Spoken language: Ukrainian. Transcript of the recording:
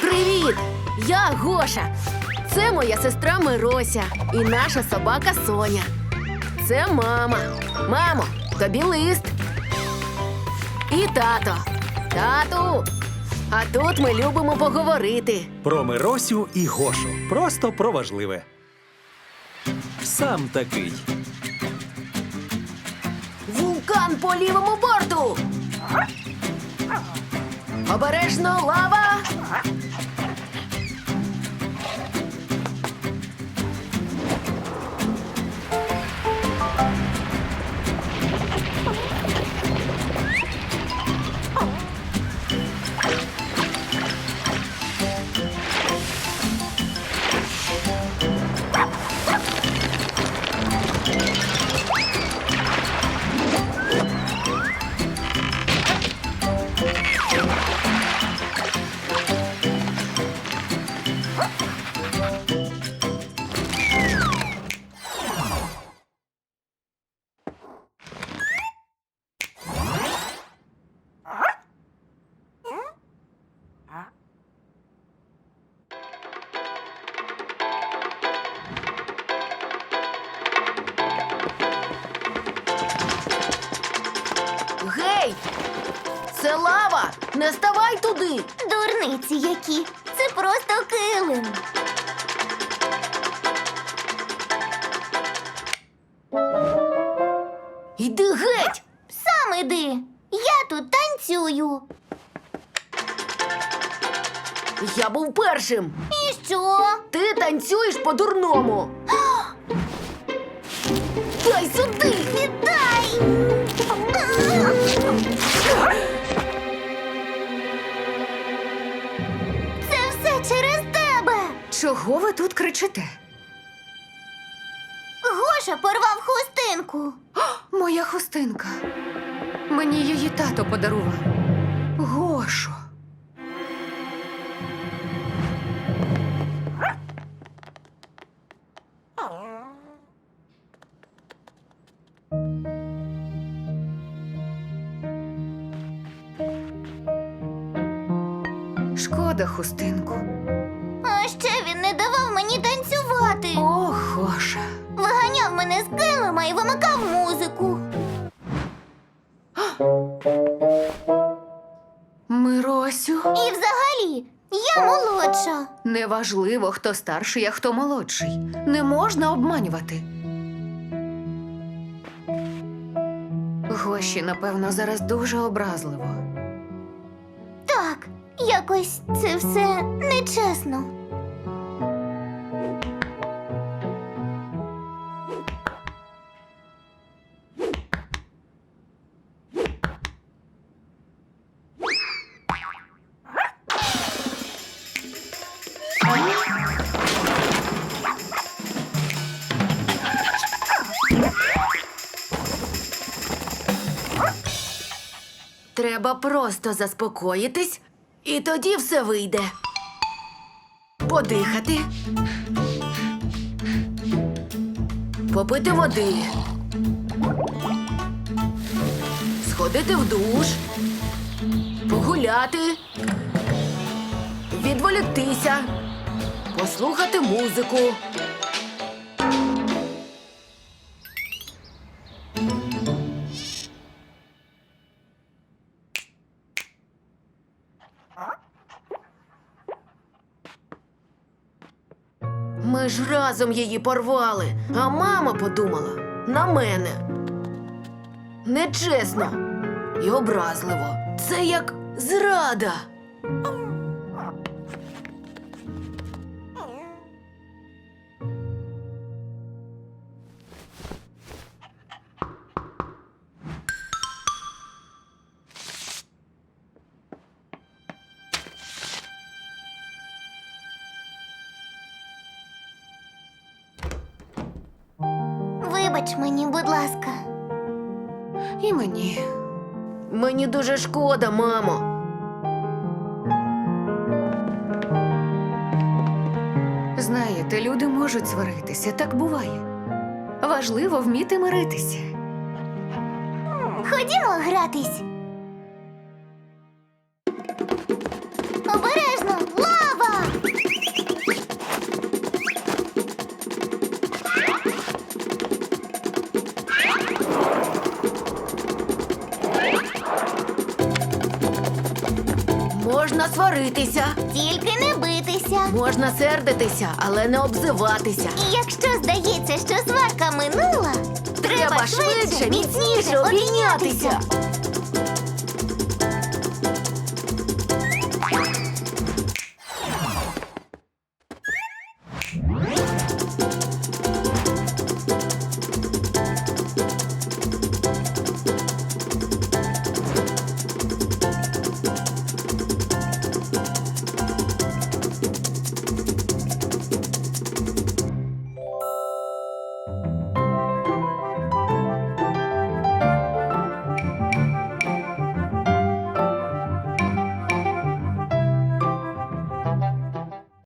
Привіт! Я Гоша. Це моя сестра Мирося і наша собака Соня. Це мама. Мамо, тобі лист. І тато. Тату. А тут ми любимо поговорити. Про Миросю і Гошу. Просто про важливе. Сам такий. Вулкан по лівому борту. Обережно лава. Гей! Це лава! Не ставай туди! Дурниці які. Це просто килим. Іди геть! Сам іди. Я тут танцюю. Я був першим. І що? Ти танцюєш по-дурному. Дай сюди! Віддай! Чого ви тут кричите? Гоша порвав хустинку. Моя хустинка. Мені її тато подарував. Гошо. Шкода хустинку. Мене з килима і вимикав музику. Миросю. І взагалі, я молодша. Неважливо, хто старший, а хто молодший. Не можна обманювати. Гоші, напевно, зараз дуже образливо. Так, якось це все нечесно. Треба просто заспокоїтись, і тоді все вийде. Подихати. Попити води. Сходити в душ. Погуляти. Відволіктися. Послухати музику. Ж разом її порвали, а мама подумала на мене. Нечесно і образливо. Це як зрада. Вибач мені, будь ласка. І мені. Мені дуже шкода, мамо. Знаєте, люди можуть сваритися, так буває. Важливо вміти миритися. Ходімо гратись. Можна сваритися, Тільки не битися. можна сердитися, але не обзиватися. І якщо здається, що сварка минула, Треба швидше, міцніше обійнятися.